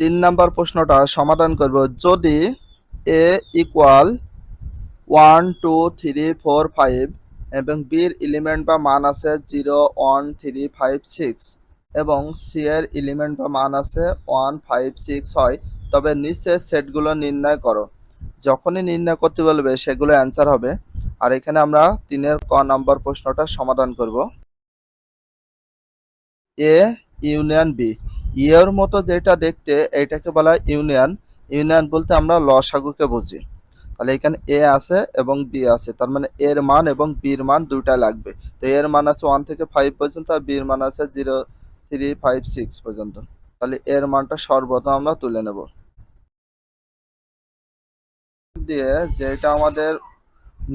তিন নাম্বার প্রশ্নটা সমাধান করব। যদি A equal one two three four five এবং বির এলিমেন্ট বা মান আছে zero one three five six এবং সি এর এলিমেন্ট বা মান আছে ওয়ান ফাইভ সিক্স হয়, তবে নিচে সেটগুলো নির্ণয় করো। যখনই নির্ণয় করতে বলবে, সেগুলো অ্যান্সার হবে। আর এখানে আমরা তিনের ক নাম্বার প্রশ্নটা সমাধান করব। এ ইউনিয়ন বি ইয়ের মতো যেটা দেখতে, এটাকে বলা হয় ইউনিয়ন। ইউনিয়ন বলতে আমরা লসাগুকে বুঝি। তাহলে এখানে এ আছে এবং বি আছে। তার মানে এর মান এবং বির মান দুইটা লাগবে। তো এর মান আছে ওয়ান থেকে ফাইভ পর্যন্ত, আর বির মান আছে জিরো থ্রি ফাইভ সিক্স পর্যন্ত। তাহলে এর মানটা সর্বপ্রথম আমরা তুলে নেব। দিয়ে যেটা আমাদের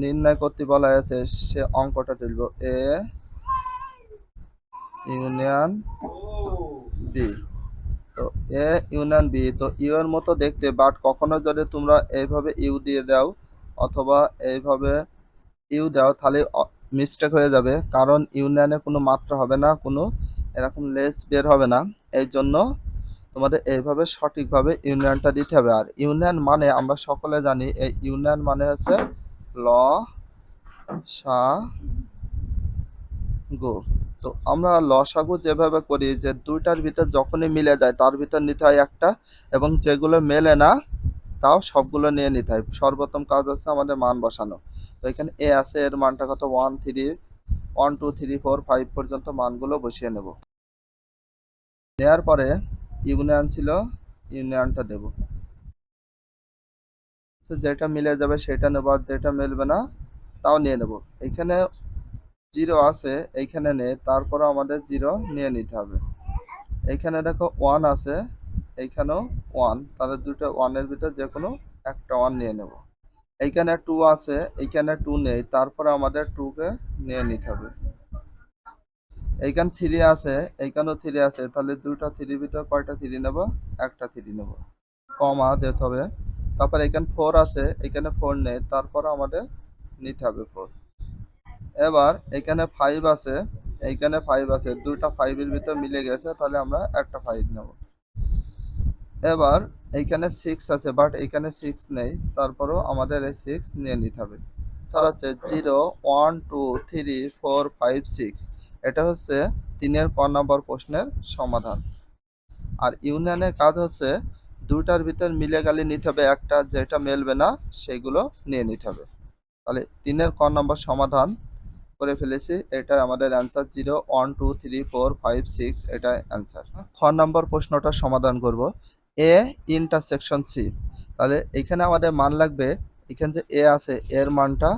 নির্ণয় করতে বলা হয়েছে, সে অঙ্কটা তুলব। এ, ইউনিয়ন বি তো এ ইউনিয়ন বি, তো ইউ এর মতো দেখতে বাট কখনো যদি তোমরা এইভাবে ইউ দিয়ে দাও, অথবা এইভাবে ইউ দাও, তাহলে মিস্টেক হয়ে যাবে। কারণ ইউনিয়নে কোনো মাত্রা হবে না, কোনো এরকম লেস বের হবে না। এই জন্য তোমাদের এইভাবে সঠিকভাবে ইউনিয়নটা দিতে হবে। আর ইউনিয়ন মানে আমরা সকলে জানি, এই ইউনিয়ন মানে হচ্ছে ল, সা, গো। তো আমরা লসাগু যেভাবে করি যে দুইটার ভিতর যখনই মিলে যায়, তার ভিতর নিতে হয় একটা এবং যেগুলো মেলে না, তাও সবগুলো নিয়ে নিতে হয়। সর্বোত্তম কাজ হচ্ছে আমাদের মান বসানো। তো এখানে এ আছে, এর মানটা কত? One three one two three four five পর্যন্ত মানগুলো বসিয়ে নেব। নেওয়ার পরে ইউনিয়ন ছিল ইউনিয়নটা দেব। যেটা মিলে যাবে সেটা নেব, আর যেটা মিলবে না, তাও নিয়ে নেব। এখানে জিরো আছে, এইখানে নেই তারপরে আমাদের জিরো নিয়ে নিতে হবে। এইখানে দেখো ওয়ান আছে, এইখানেও ওয়ান তাহলে দুটো ওয়ানের ভিতর যে কোনো একটা ওয়ান নিয়ে নেব। এইখানে টু আছে, এইখানে টু নেই, তারপরে আমাদের টুকে নিয়ে নিতে হবে। এইখানে থ্রি আছে, এইখানেও থ্রি আছে, তাহলে দুইটা থ্রির ভিতর কয়টা থ্রি নেব? একটা থ্রি নেব। কমা দিতে হবে। তারপর এখানে ফোর আছে এখানে ফোর নেই, তারপর আমাদের নিতে হবে ফোর এবার এখানে ফাইভ আছে এইখানে ফাইভ আছে, দুইটা ফাইভের ভিতর মিলে গেছে, তাহলে আমরা একটা ফাইভ নেব। এবার এইখানে সিক্স আছে বাট এখানে সিক্স নেই, তারপরও আমাদের এই সিক্স নিয়ে নিতে হবে। তাহলে হচ্ছে zero one two three four five six এটা হচ্ছে তিনের ক নম্বর প্রশ্নের সমাধান। আর ইউনিয়নের কাজ হচ্ছে দুইটার ভিতর মিলে গেলে নিতে হবে একটা, যেটা মেলবে না, সেগুলো নিয়ে নিতে হবে। তাহলে তিনের ক নম্বর সমাধান করে ফেলেছি, এটা আমাদের answer zero one two three four five six এটা অ্যান্সার খ নম্বর প্রশ্নটা সমাধান করব। এ ইন্টারসেকশন সি তাহলে এখানে আমাদের মান লাগবে, এখানে যে এ আছে এর মানটা,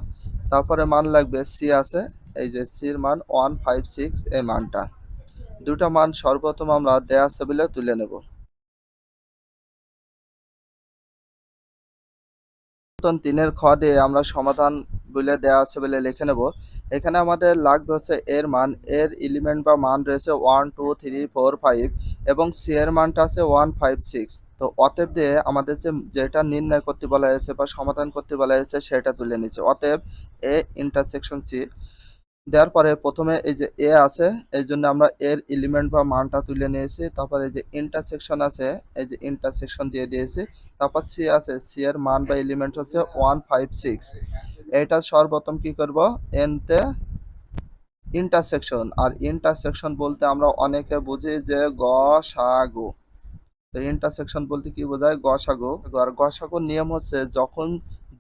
তারপরে মান লাগবে সি আছে, এই যে সির মান ওয়ান ফাইভ সিক্স এই মানটা। দুটা মান সর্বপ্রথম আমরা দেয়া সেবিলে তুলে নেব। তিনের খ দিয়ে আমরা সমাধান বলে দেওয়া আছে বলে লিখে নেব। এখানে আমাদের লাগবে হচ্ছে এর মান, এর এলিমেন্ট বা মান রয়েছে one two three four five এবং সি এর মানটা আছে ওয়ান ফাইভ সিক্স তো অতএব দিয়ে আমাদের যে যেটা নির্ণয় করতে বলা হয়েছে বা সমাধান করতে বলা হয়েছে সেটা তুলে নিচ্ছে অতএব এ ইন্টারসেকশন সি দেওয়ার পরে প্রথমে এই যে এ আছে, এই জন্য আমরা এর এলিমেন্ট বা মানটা তুলে নিয়েছি। তারপরে এই যে ইন্টারসেকশন আছে, এই যে ইন্টারসেকশন দিয়ে দিয়েছি। তারপর সি আছে সি এর মান বা এলিমেন্ট হচ্ছে ওয়ান ফাইভ সিক্স এটা সর্বপ্রথম কি করব? এনতে ইন্টারসেকশন আর ইন্টারসেকশন বলতে আমরা অনেকে বুঝি যে গ সাগু তো ইন্টারসেকশন বলতে কি বোঝায়? গসাগু আর গসাগুর নিয়ম হচ্ছে যখন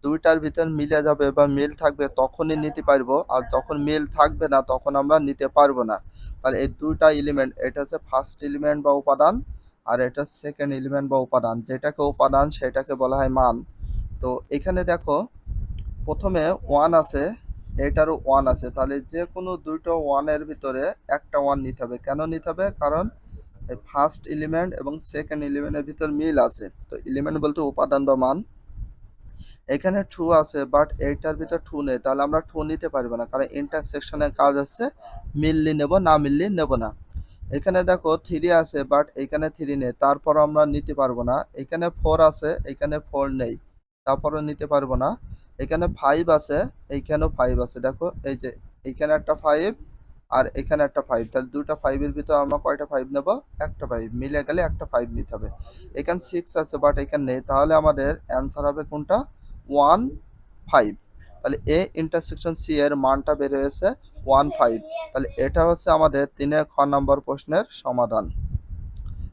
দুইটার ভিতর মিলে যাবে বা মিল থাকবে তখনই নিতে পারব। আর যখন মিল থাকবে না, তখন আমরা নিতে পারব না। তাহলে এই দুইটা এলিমেন্ট এটা হচ্ছে ফার্স্ট এলিমেন্ট বা উপাদান, আর এটা সেকেন্ড এলিমেন্ট বা উপাদান। যেটাকে উপাদান, সেটাকে বলা হয় মান। তো এখানে দেখো, প্রথমে ওয়ান আছে, এটারও ওয়ান আছে। তাহলে যে কোনো দুইটা ওয়ানের ভিতরে একটা ওয়ান নিতে হবে। কেন নিতে হবে? কারণ ফার্স্ট এলিমেন্ট এবং সেকেন্ড এলিমেন্টের ভিতর মিল আছে। তো এলিমেন্ট বলতে উপাদান বা মান। এখানে ট্রু আছে বাট এইটার ভিতর ট্রু নেই। তাহলে আমরা ট্রু নিতে পারব না, কারণ ইন্টারসেকশনের কাজ আছে, মিললি নেব, না মিললি নেব না। এখানে দেখো থ্রি আছে বাট এখানে থ্রি নেই, তারপর আমরা নিতে পারব না। এখানে ফোর আছে, এখানে ফোর নেই, তারপরও নিতে পারব না। এখানে ফাইভ আছে, এইখানেও ফাইভ আছে। দেখো, এই যে এইখানে একটা ফাইভ আর এখানে একটা ফাইভ তাহলে দুটো ফাইভের ভিতর আমরা কয়টা ফাইভ নেব? একটা ফাইভ মিলে গেলে একটা ফাইভ নিতে হবে। এখানে সিক্স আছে বাট এখানে নেই। তাহলে আমাদের অ্যান্সার হবে কোনটা? ওয়ান ফাইভ তাহলে এ ইন্টারসেকশন সি এর মানটা বের হয়েছে ওয়ান ফাইভ তাহলে এটা হচ্ছে আমাদের তিনের খ নম্বর প্রশ্নের সমাধান।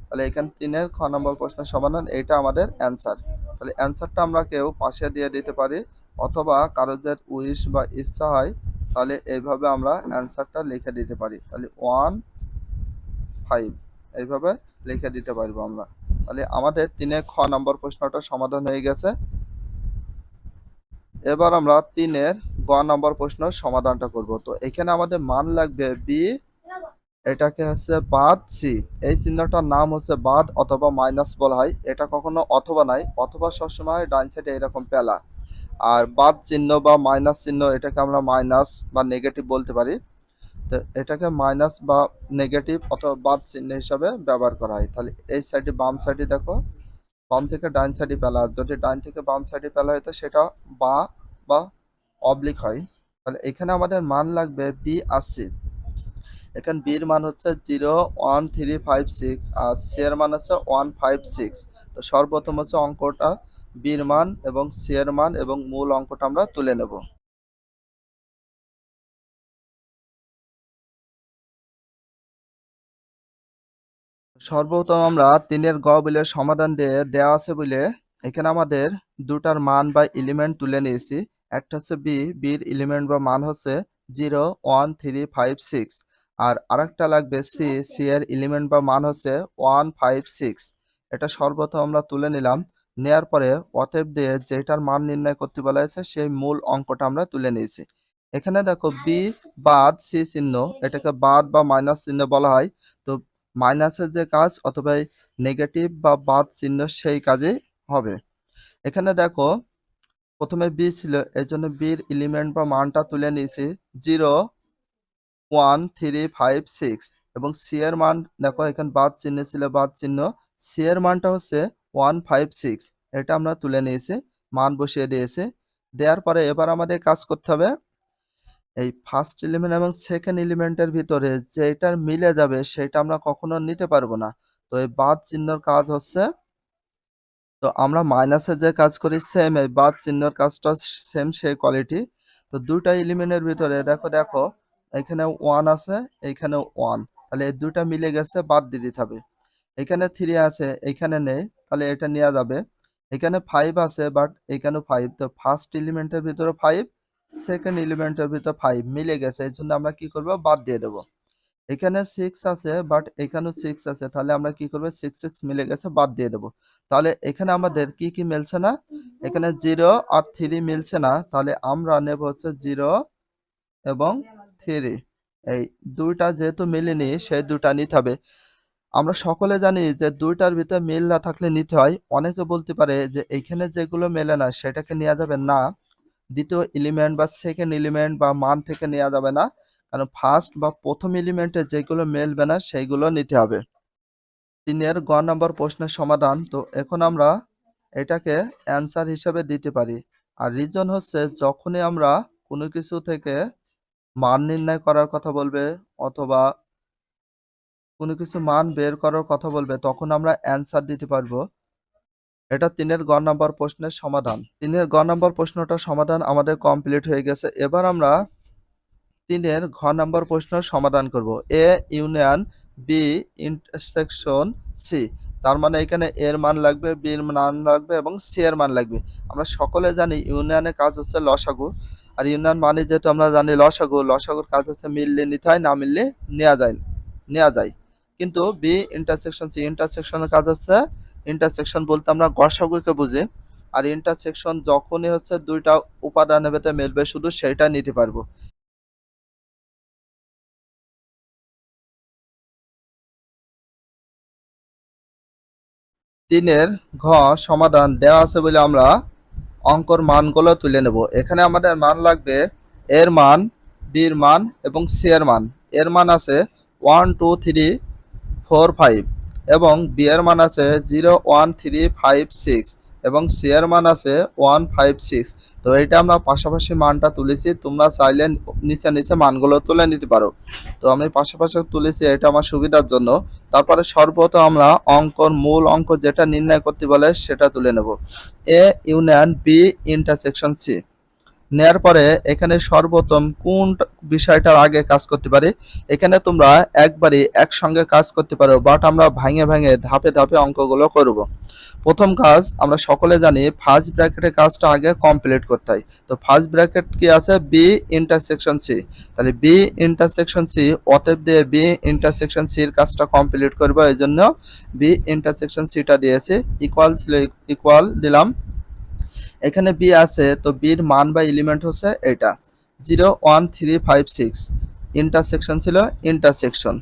তাহলে এখানে তিনের খ নম্বর প্রশ্নের সমাধান, এটা আমাদের অ্যান্সার তাহলে অ্যান্সারটা আমরা কেউ পাশে দিয়ে দিতে পারি, অথবা কারও যে উইশ বা ইচ্ছা হয় তাহলে এইভাবে আমরা অ্যান্সারটা লিখে দিতে পারি। তাহলে ওয়ান ফাইভ এইভাবে লিখে দিতে পারব আমরা। তাহলে আমাদের তিনে খ নম্বর প্রশ্নটা সমাধান হয়ে গেছে। এবার আমরা তিনের গ নম্বর প্রশ্ন সমাধানটা করব। তো এখানে আমাদের মান লাগবে বি এটাকে হচ্ছে বাদ সি এই চিহ্নটার নাম হচ্ছে বাদ অথবা মাইনাস বলা হয়। এটা কখনো অথবা নাই। অথবা সবসময় ডাইন সাইডে এরকম পেলা। আর বাদ চিহ্ন বা মাইনাস চিহ্ন এটাকে আমরা মাইনাস বা নেগেটিভ বলতে পারি। তো এটাকে মাইনাস বা নেগেটিভ অথবা বাদ চিহ্ন হিসাবে ব্যবহার করা হয়। তাহলে এই সাইডে বাম সাইডে দেখো, বাম থেকে ডাইন সাইডে পেলা যদি ডাইন থেকে বাম সাইডে পেলা হয়তো সেটা বা বা অবলিক হয়। তাহলে এখানে আমাদের মান লাগবে বি আশি এখানে বির মান হচ্ছে zero one three five six আর সি এর মান হচ্ছে ওয়ান ফাইভ সিক্স তো সর্বপ্রথম হচ্ছে অঙ্কটা বির মান এবং সি মান এবং মূল অঙ্কটা আমরা তুলে নেব। সর্বপ্রথম আমরা তিনের গ বলে সমাধান দিয়ে দেওয়া আছে বলে এখানে আমাদের দুটার মান বা এলিমেন্ট তুলে নিয়েছি। একটা হচ্ছে বি বির এলিমেন্ট বা মান হচ্ছে zero one three five six আর আরেকটা লাগবে সি সি এর এলিমেন্ট বা মান হচ্ছে ওয়ান ফাইভ সিক্স এটা সর্বপ্রথম আমরা তুলে নিলাম। নেয়ার পরে অতএব দিয়ে যেটার মান নির্ণয় করতে বলা হয়েছে সেই মূল অঙ্কটা আমরা তুলে নিয়েছি। এখানে দেখো বি বাদ সি চিহ্ন, এটাকে বাদ বা মাইনাস চিহ্ন বলা হয়। তো মাইনাসের যে কাজ অথবা নেগেটিভ বা বাদ চিহ্ন, সেই কাজে হবে। এখানে দেখো, প্রথমে বি ছিল এই জন্য বির এলিমেন্ট বা মানটা তুলে নিয়েছি zero one three five six এবং সি এর মান, দেখো, এখানে বাদ চিহ্ন ছিল, বাদ চিহ্ন। সি এর মানটা হচ্ছে ওয়ান ফাইভ সিক্স এটা আমরা তুলে নিয়েছি, মান বসিয়ে দিয়েছি। দেওয়ার পরে এবার আমাদের কাজ করতে হবে, এই ফার্স্ট এলিমেন্ট এবং সেকেন্ড এলিমেন্টের ভিতরে যেটার মিলে যাবে সেটা আমরা কখনো নিতে পারব না। তো এই বাদ চিহ্নর কাজ হচ্ছে, তো আমরা মাইনাসের যে কাজ করি সেম এই বাদ চিহ্নর কাজটা সেম সেই কোয়ালিটি তো দুটা এলিমেন্টের ভিতরে দেখো দেখো, এখানে ওয়ান আছে, এখানে ওয়ান তাহলে এই দুটা মিলে গেছে, বাদ দিয়ে দিতে হবে। এখানে থ্রি আছে, এখানে নেই, তাহলে এটা নেওয়া যাবে। এখানে ফাইভ আছে বাট এখানে ফাইভ তো ফার্স্ট এলিমেন্টের ভিতরে ফাইভ সেকেন্ড এলিমেন্টের ভিতরে ফাইভ মিলে গেছে, এই জন্য আমরা কি করব? বাদ দিয়ে দেবো। এখানে সিক্স আছে বাট এখানেও সিক্স আছে, তাহলে আমরা কি করব? সিক্স সিক্স মিলে গেছে, বাদ দিয়ে দেবো। তাহলে এখানে আমাদের কি কি মিলছে না? এখানে জিরো আর থ্রি মিলছে না, তাহলে আমরা নেব হচ্ছে জিরো এবং থ্রি এই দুইটা যেহেতু মিলেনি, সেই দুটা নিতে হবে। আমরা সকলে জানি যে দুইটার ভিতরে মিল না থাকলে নিতে হয়। অনেকে বলতে পারে যে এইখানে যেগুলো মেলে না, সেটাকে নেওয়া যাবে না। দ্বিতীয় এলিমেন্ট বা সেকেন্ড এলিমেন্ট বা মান থেকে নেওয়া যাবে না। কারণ ফার্স্ট বা প্রথম এলিমেন্টে যেগুলো মেলবে না সেইগুলো নিতে হবে। তিনের গ নম্বর প্রশ্নের সমাধান। তো এখন আমরা এটাকে অ্যান্সার হিসেবে দিতে পারি। আর রিজন হচ্ছে যখনই আমরা কোনো কিছু থেকে মান নির্ণয় করার কথা বলবে অথবা কোনো কিছু মান বের করার কথা বলবে, তখন আমরা অ্যান্সার দিতে পারব। এটা তিনের গ নম্বর প্রশ্নের সমাধান। তিনের গ নম্বর প্রশ্নটা সমাধান আমাদের কমপ্লিট হয়ে গেছে। এবার আমরা তিনের ঘ নম্বর প্রশ্নের সমাধান করব। A union B intersection C তার মানে এখানে এর মান লাগবে বির মান লাগবে এবং সি এর মান লাগবে। আমরা সকলে জানি ইউনিয়নের কাজ হচ্ছে লসাগু। আর ইউনিয়ন মানে যেহেতু আমরা জানি লসাগু, লসাগুর কাজ হচ্ছে মিললে নিতে হয়, না মিললে নেওয়া যায় নেওয়া যায়। কিন্তু বি ইন্টারসেকশন সি ইন্টারসেকশনের কাজ হচ্ছে ইন্টারসেকশন বলতে আমরা গসাগুকে বুঝি। আর ইন্টারসেকশন যখনই হচ্ছে দুইটা উপাদানের ভেতরে মিলবে, শুধু সেইটা নিতে পারব। তিনের ঘ সমাধান দেওয়া আছে বলে আমরা অঙ্কর মানগুলো তুলে নেব। এখানে আমাদের মান লাগবে এর মান বির মান এবং সি এর মান। এর মান আছে one two three four five এবং বি এর মান আছে zero one three five six এবং সি এর মান আছে ওয়ান ফাইভ সিক্স। তো এটা আমরা পাশাপাশি মানটা তুলেছি, তোমরা চাইলে নিচে নিচে মানগুলো তুলে নিতে পারো। তো আমি পাশাপাশি তুলেছি, এটা আমার সুবিধার জন্য। তারপরে সর্বপ্রথম আমরা অঙ্কর মূল অঙ্ক যেটা নির্ণয় করতে বলে সেটা তুলে নেব। A union B intersection C নেয়ার পরে এখানে সর্বপ্রথম কোন বিষয়টার আগে কাজ করতে পারি? এখানে তোমরা একবারই একসঙ্গে কাজ করতে পারো বাট আমরা ভাঙে ভাঙে ধাপে ধাপে অঙ্কগুলো করব। প্রথম কাজ, আমরা সকলে জানি ফার্স্ট ব্র্যাকেটের কাজটা আগে কমপ্লিট করতে হয়। তো ফার্স্ট ব্র্যাকেট কি আছে? বি ইন্টারসেকশন সি তাহলে বি ইন্টারসেকশন সি অতএব দিয়ে বি ইন্টারসেকশন সির কাজটা কমপ্লিট করব। এই জন্য বি ইন্টারসেকশন সিটা দিয়েছে। ইকুয়াল ছিল ইকুয়াল দিলাম। এখানে বি আছে, তো বির মান বা এলিমেন্ট হচ্ছে এটা zero one three five six intersection ছিল ইন্টারসেকশন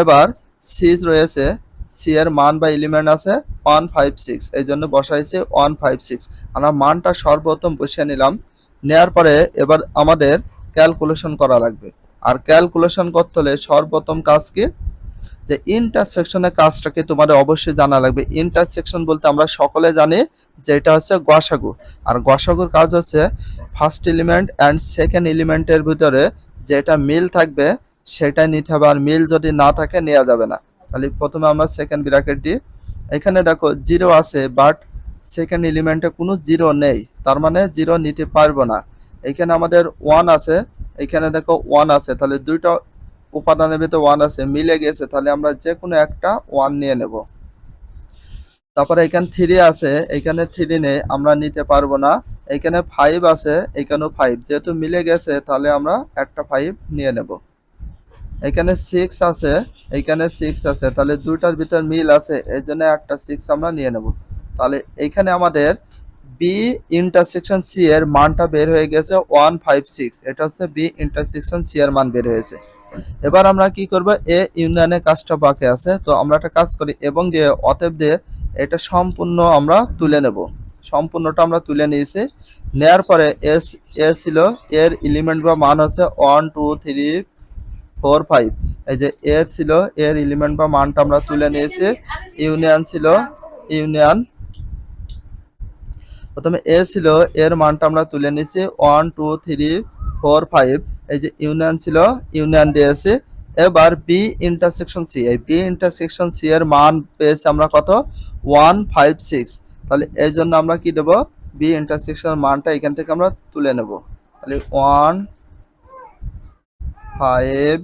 এবার সি রয়েছে সি এর মান বা এলিমেন্ট আছে ওয়ান ফাইভ সিক্স এই জন্য বসাইছে ওয়ান ফাইভ সিক্স আমরা মানটা সর্বপ্রথম বসিয়ে নিলাম। নেয়ার পরে এবার আমাদের ক্যালকুলেশন করা লাগবে। আর ক্যালকুলেশন করতে হলে সর্বপ্রথম কাজ কি? যে ইন্টারসেকশনের কাজটাকে তোমাদের অবশ্যই জানা লাগবে। ইন্টারসেকশন বলতে আমরা সকলে জানি যে এটা হচ্ছে গসাগু আর গসাগুর কাজ হচ্ছে ফার্স্ট এলিমেন্ট অ্যান্ড সেকেন্ড এলিমেন্টের ভিতরে যেটা মিল থাকবে সেটা নিতে হবে। আর মিল যদি না থাকে, নেওয়া যাবে না। তাহলে প্রথমে আমরা সেকেন্ড ব্র্যাকেট দিই। এখানে দেখো জিরো আছে বাট সেকেন্ড এলিমেন্টে কোনো জিরো নেই। তার মানে জিরো নিতে পারব না। এখানে আমাদের ওয়ান আছে, এখানে দেখো ওয়ান আছে। তাহলে দুইটা উপাদানের ভিতরে ওয়ান আছে, মিলে গেছে, তাহলে আমরা যে কোনো একটা ওয়ান নিয়ে নেব। তারপরে এখানে থ্রি আছে, এখানে থ্রি নেই, আমরা নিতে পারব না। এখানে ফাইভ আছে, এখানেও ফাইভ যেহেতু মিলে গেছে, তাহলে আমরা একটা ফাইভ নিয়ে নেব। এখানে সিক্স আছে, এখানে সিক্স আছে, তাহলে দুইটার ভিতর মিল আছে এই জন্য একটা সিক্স আমরা নিয়ে নেব। তাহলে এখানে আমাদের বি ইন্টারসেকশন সি এর মানটা বের হয়ে গেছে ওয়ান ফাইভ সিক্স এটা হচ্ছে বি ইন্টারসেকশন সি এর মান বের হয়েছে। এবার আমরা কি করব? এ ইউনিয়নের কাজটা বাকি আছে। তো আমরা একটা কাজ করি এবং দিয়ে অতএব দিয়ে এটা সম্পূর্ণ আমরা তুলে নেব। সম্পূর্ণটা আমরা তুলে নিয়েছি। নেয়ার পরে এস এ ছিল, এর এলিমেন্ট বা মান হচ্ছে one two three four five এই যে এ ছিল, এর এলিমেন্ট বা মানটা আমরা তুলে নিয়েছি। ইউনিয়ন ছিল, ইউনিয়ন। প্রথমে এ ছিল, এর মানটা আমরা তুলে নিয়েছি। One two three four five এই যে ইউনিয়ন ছিল, ইউনিয়ন দিয়েছি এবার বি ইন্টারসেকশন সি এই বি ইন্টারসেকশন সি এর মান পেয়েছি আমরা কত? ওয়ান ফাইভ সিক্স তাহলে এই জন্য আমরা কি দেব? বি ইন্টারসেকশন মানটা এখান থেকে আমরা তুলে নেব। তাহলে ওয়ান ফাইভ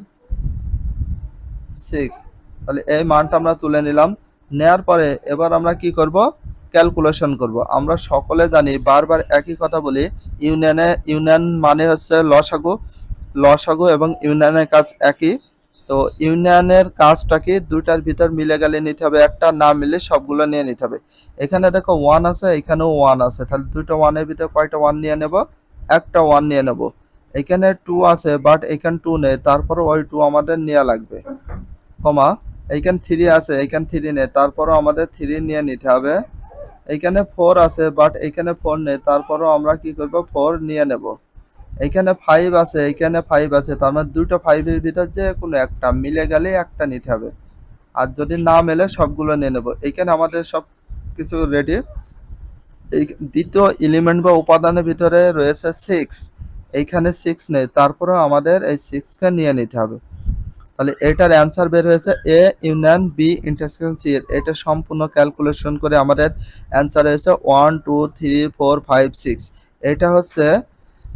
সিক্স তাহলে এই মানটা আমরা তুলে নিলাম। নেয়ার পরে এবার আমরা কি করব? ক্যালকুলেশন করব। আমরা সকলে জানি, বারবার একই কথা বলি, ইউনিয়নে, ইউনিয়ন মানে হচ্ছে লসাগু লসাগু এবং ইউনিয়নের কাজ একই। তো ইউনিয়নের কাজটা কি দুইটার ভিতর মিলে গেলে নিতে হবে, একটা না মিলে সবগুলো নিয়ে নিতে হবে। এখানে দেখো ওয়ান আছে, এখানেও ওয়ান আছে। তাহলে দুটো ওয়ানের ভিতরে কয়টা ওয়ান নিয়ে নেব? একটা ওয়ান নিয়ে নেব। এখানে টু আছে বাট এখানে টু নেই। তারপর ওই টু আমাদের নেওয়া লাগবে। কমা এইখানে থ্রি আছে এইখানে থ্রি নেই। তারপরও আমাদের থ্রি নিয়ে নিতে হবে। এইখানে ফোর আছে বাট এইখানে ফোর নেই। তারপরও আমরা কি করব? ফোর নিয়ে নেব। এইখানে ফাইভ আছে এইখানে ফাইভ আছে। তার মানে দুটো ফাইভের ভিতর যে কোনো একটা মিলে গেলে একটা নিতে হবে। আর যদি না মেলে সবগুলো নিয়ে নেব। এইখানে আমাদের সব কিছু রেডি এই দ্বিতীয় এলিমেন্ট বা উপাদানের ভিতরে রয়েছে সিক্স এইখানে সিক্স নেই। তারপরেও আমাদের এই সিক্সকে নিয়ে নিতে হবে। তাহলে এটার অ্যান্সার বের হয়েছে A union B intersection C এর। এটা সম্পূর্ণ ক্যালকুলেশন করে আমাদের অ্যান্সার হয়েছে one two three four five six এটা হচ্ছে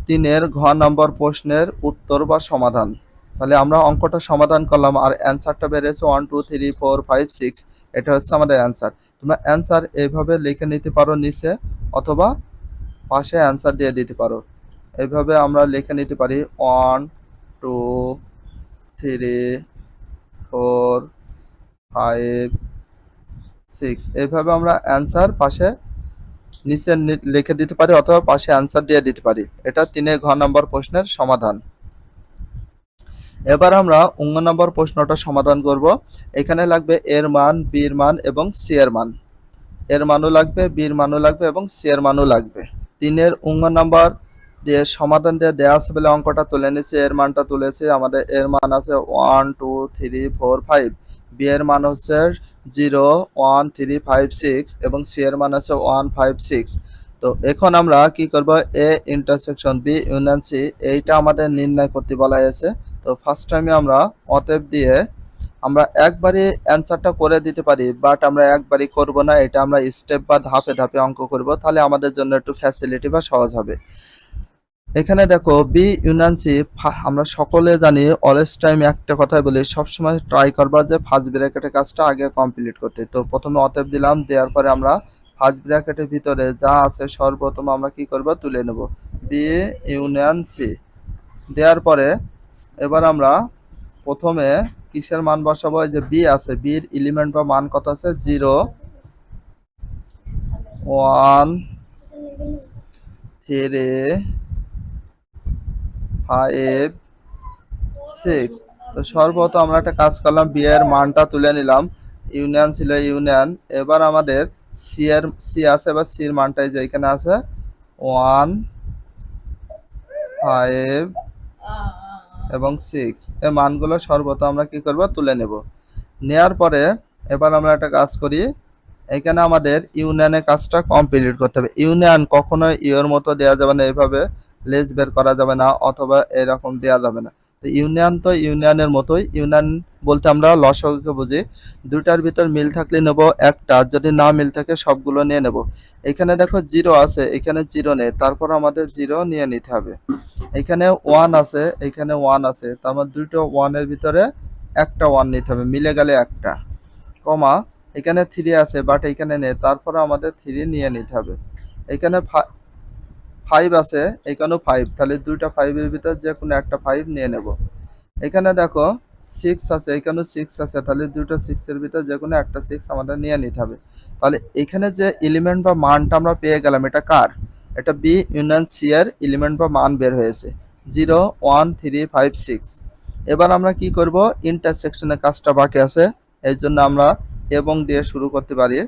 তিনের ঘ নম্বর প্রশ্নের উত্তর বা সমাধান। তাহলে আমরা অঙ্কটা সমাধান করলাম আর অ্যান্সারটা বেরিয়েছে one two three four five six এটা হচ্ছে আমাদের অ্যান্সার তোমরা অ্যান্সার এইভাবে লিখে নিতে পারো নিচে অথবা পাশে অ্যান্সার দিয়ে দিতে পারো। এইভাবে আমরা লিখে নিতে পারি one two three four five six এইভাবে আমরা অ্যান্সার পাশে, নিচে লিখে দিতে পারি অথবা পাশে অ্যান্সার দিয়ে দিতে পারি। এটা তিনে ঘ নম্বর প্রশ্নের সমাধান। এবার আমরা অঙ্গ নম্বর প্রশ্নটা সমাধান করব। এখানে লাগবে এর মান, বির মান এবং সি এর মান। এর মানও লাগবে, বির মানও লাগবে এবং সি এর মানও লাগবে। তিনের অঙ্গ নম্বর দিয়ে সমাধান দিয়ে দেওয়া আছে বলে অঙ্কটা তুলে নিয়েছে, এর মানটা তুলেছে, আমাদের এর মান আছে one two three four five B এর মান হচ্ছে zero one three five six এবং সি এর মান আছে ওয়ান ফাইভ সিক্স তো এখন আমরা কি করব? A intersection B union C এইটা আমাদের নির্ণয় করতে বলা হয়েছে। তো ফার্স্ট টাইমে আমরা অতএব দিয়ে আমরা একবারই অ্যান্সারটা করে দিতে পারি বাট আমরা একবারই করব না, এটা আমরা স্টেপ বা ধাপে ধাপে অঙ্ক করব, তাহলে আমাদের জন্য একটু ফ্যাসিলিটি বা সহজ হবে। এখানে দেখো বি ইউনিয়ন সি আমরা সকলে জানি অলওয়েজ টাইম একটা কথাই বলি, সবসময় ট্রাই করবা যে ফার্স্ট ব্র্যাকেটের কাজটা আগে কমপ্লিট করতে। তো প্রথমে অতএব দিলাম, দেওয়ার পরে আমরা ফার্স্ট ব্র্যাকেটের ভিতরে যা আছে সর্বপ্রথম আমরা কি করব? তুলে নেব। বি ইউনিয়ন সি দেওয়ার পরে এবার আমরা প্রথমে কিসের মান বসাবো? যে বি আছে বির এলিমেন্ট বা মান কত আছে? Zero one three five six তো সর্বপ্রথম আমরা একটা কাজ করলাম বি এর মানটা তুলে নিলাম। ইউনিয়ন ছিল ইউনিয়ন। এবার আমাদের সি এর সি আছে, এবার সির মানটাই যে এখানে আছে। ওয়ান ফাইভ এবং সিক্স এই মানগুলো সর্বপ্রথম আমরা কি করব? তুলে নেব। নেয়ার পরে এবার আমরা একটা কাজ করি। এখানে আমাদের ইউনিয়নের কাজটা কমপ্লিট করতে হবে। ইউনিয়ন কখনোই ইওর মতো দেওয়া যাবে না এভাবে লেজ বের করা যাবে না অথবা এরকম দেওয়া যাবে না। তো ইউনিয়ন তো ইউনিয়নের মতোই। ইউনিয়ন বলতে আমরা লসককে বুঝি। দুটার ভিতর মিল থাকলে নেব একটা। যদি না মিল থাকে সবগুলো নিয়ে নেব। এখানে দেখো জিরো আছে, এখানে জিরো নেই। তারপর আমাদের জিরো নিয়ে নিতে হবে। এখানে ওয়ান আছে, এখানে ওয়ান আছে। তার মানে দুটো ওয়ানের ভিতরে একটা ওয়ান নিতে হবে। মিলে গেলে একটা। কমা, এখানে থ্রি আছে বাট এখানে নেই। তারপর আমাদের থ্রি নিয়ে নিতে হবে। এখানে ফাইভ আছে, এখানেও ফাইভ তাহলে দুইটা ফাইভের ভিতর যে কোনো একটা ফাইভ নিয়ে নেব। এখানে দেখো সিক্স আছে, এখানেও সিক্স আছে। তাহলে দুটো সিক্সের ভিতর যে কোনো একটা সিক্স আমাদের নিয়ে নিতে হবে। তাহলে এখানে যে এলিমেন্ট বা মানটা আমরা পেয়ে গেলাম, এটা কার? এটা বি ইউনিয়ন সি এর এলিমেন্ট বা মান বের হয়েছে। Zero one three five six এবার আমরা কি করব? ইন্টারসেকশনের কাজটা বাকি আছে। এই জন্য আমরা এবং দিয়ে শুরু করতে পারি।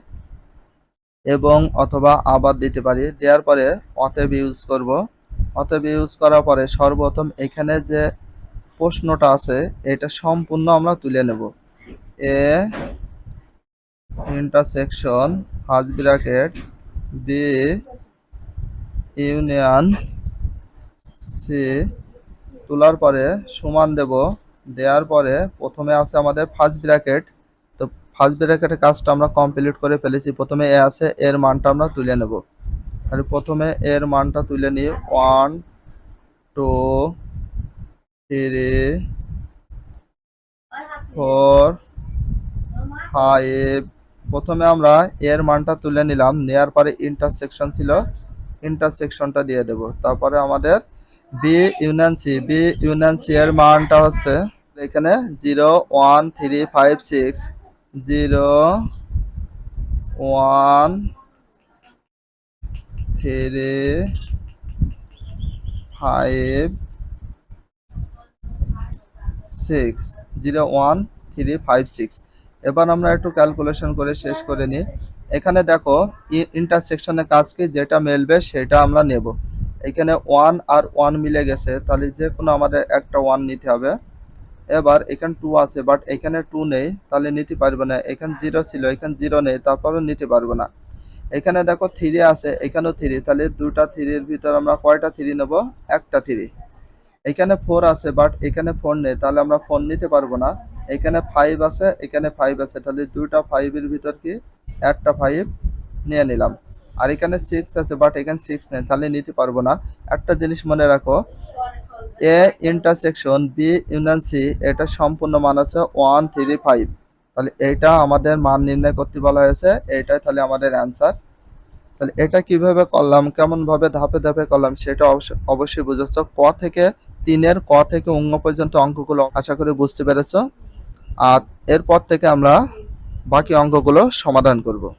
এবং অথবা আবার দিতে পারি। দেওয়ার পরে অতএব ইউজ করব। অতএব ইউজ করার পরে সর্বপ্রথম এখানে যে প্রশ্নটা আছে, এটা সম্পূর্ণ আমরা তুলে নেব। A intersection first bracket B union C তোলার পরে সমান দেব। দেওয়ার পরে প্রথমে আছে আমাদের ফার্স্ট ব্র্যাকেট ফার্স্ট ব্র্যাকেটের কাজটা আমরা কমপ্লিট করে ফেলেছি। প্রথমে এ আছে, এর মানটা আমরা তুলে নেব। আর প্রথমে এর মানটা তুলে নিই one two three four five প্রথমে আমরা এর মানটা তুলে নিলাম। নেয়ার পরে ইন্টারসেকশন ছিল ইন্টারসেকশনটা দিয়ে দেব। তারপরে আমাদের B union C B union C এর মানটা হচ্ছে, এখানে zero one three five six zero, one, three, five, six, zero, one, three, five, six. এবার আমরা একটু ক্যালকুলেশন করে শেষ করে নিই। এখানে দেখো ইন্টারসেকশনের কাজ কি, যেটা মেলবে সেটা আমরা নেব। এখানে ওয়ান আর ওয়ান মিলে গেছে, তাহলে যে কোনো আমাদের একটা ওয়ান নিতে হবে। এবার এখানে টু আছে বাট এখানে টু নেই, তাহলে নিতে পারব না। এখানে জিরো ছিল, এখানে জিরো নেই, তারপরেও নিতে পারব না। এখানে দেখো থ্রি আছে, এখানেও থ্রি তাহলে দুটা থ্রির ভিতর আমরা কয়টা থ্রি নেব? একটা থ্রি এখানে ফোর আছে বাট এখানে ফোর নেই, তাহলে আমরা ফোর নিতে পারব না। এখানে ফাইভ আছে, এখানে ফাইভ আছে, তাহলে দুইটা ফাইভের ভিতর কি? একটা ফাইভ নিয়ে নিলাম। আর এখানে সিক্স আছে বাট এখানে সিক্স নেই, তাহলে নিতে পারব না। একটা জিনিস মনে রাখো A intersection B union C এটা সম্পূর্ণ মান আছে ওয়ান থ্রি ফাইভ তাহলে এটা আমাদের মান নির্ণয় করতে বলা হয়েছে এইটাই তাহলে আমাদের অ্যান্সার তাহলে এটা কীভাবে করলাম, কেমনভাবে ধাপে ধাপে করলাম, সেটা অবশ্য- অবশ্যই বুঝেছ। ক থেকে, তিনের ক থেকে অঙ্গ পর্যন্ত অঙ্কগুলো আশা করি বুঝতে পেরেছ। আর এরপর থেকে আমরা বাকি অঙ্কগুলো সমাধান করব।